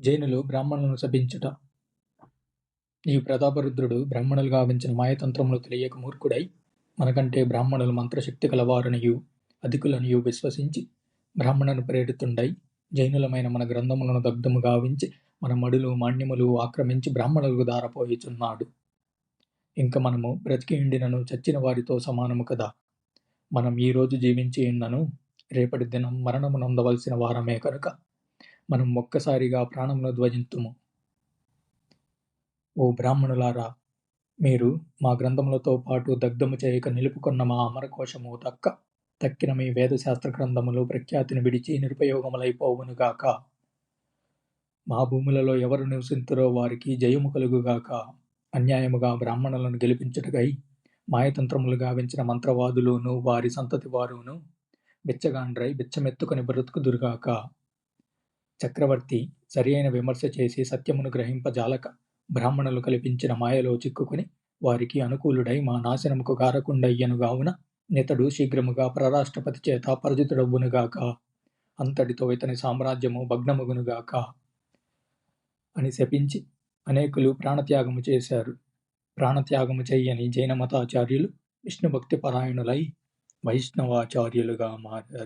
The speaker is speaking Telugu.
జైనులు బ్రాహ్మణులను శపించుట. ఈ ప్రతాపరుద్రుడు బ్రాహ్మణులు గావించిన మాయతంత్రములు తెలియక మూర్ఖుడై మనకంటే బ్రాహ్మణులు మంత్రశక్తి కలవారనియు అధికులనియు విశ్వసించి బ్రాహ్మణను ప్రేరితుండై జైనులమైన మన గ్రంథములను దగ్ధము గావించి మన మడులు మాన్యములు ఆక్రమించి బ్రాహ్మణులకు దారపోయిచున్నాడు. ఇంక మనము బ్రతికి ఉండినను చచ్చిన వారితో సమానము కదా. మనం ఈ రోజు జీవించి ఉన్నను రేపటి దినం మరణము నొందవలసిన వారమే కనుక. మనం ఒక్కసారిగా ప్రాణమును ధ్వజింతుము. ఓ బ్రాహ్మణులారా మీరు మా గ్రంథములతో పాటు దగ్ధము చేయక నిలుపుకున్న మా అమరకోశము దక్క తక్కిన మీ వేదశాస్త్ర గ్రంథములు ప్రఖ్యాతిని విడిచి నిరుపయోగములైపోవునుగాక. మా భూములలో ఎవరు నివసింతురో వారికి జయము కలుగుగాక. అన్యాయముగా బ్రాహ్మణులను గెలిపించుటకై మాయతంత్రములు గావించిన మంత్రవాదులును వారి సంతతి వారును బిచ్చగాండ్రై బిచ్చమెత్తుకొని బ్రతుకుదురుగాక. చక్రవర్తి సరియైన విమర్శ చేసి సత్యమును గ్రహింపజాలక బ్రాహ్మణులు కల్పించిన మాయలో చిక్కుకుని వారికి అనుకూలుడై మా నాశనముకు కారకుండయ్యనుగావున నితడు శీఘ్రముగా పరరాష్ట్రపతి చేత పరజితుడవ్వునుగాక అంతటితో ఇతని సామ్రాజ్యము భగ్నమగునుగాక. అని శపించి అనేకులు ప్రాణత్యాగము చేశారు. ప్రాణత్యాగము చెయ్యని జైన మతాచార్యులు విష్ణుభక్తి పరాయణులై వైష్ణవాచార్యులుగా మారారు.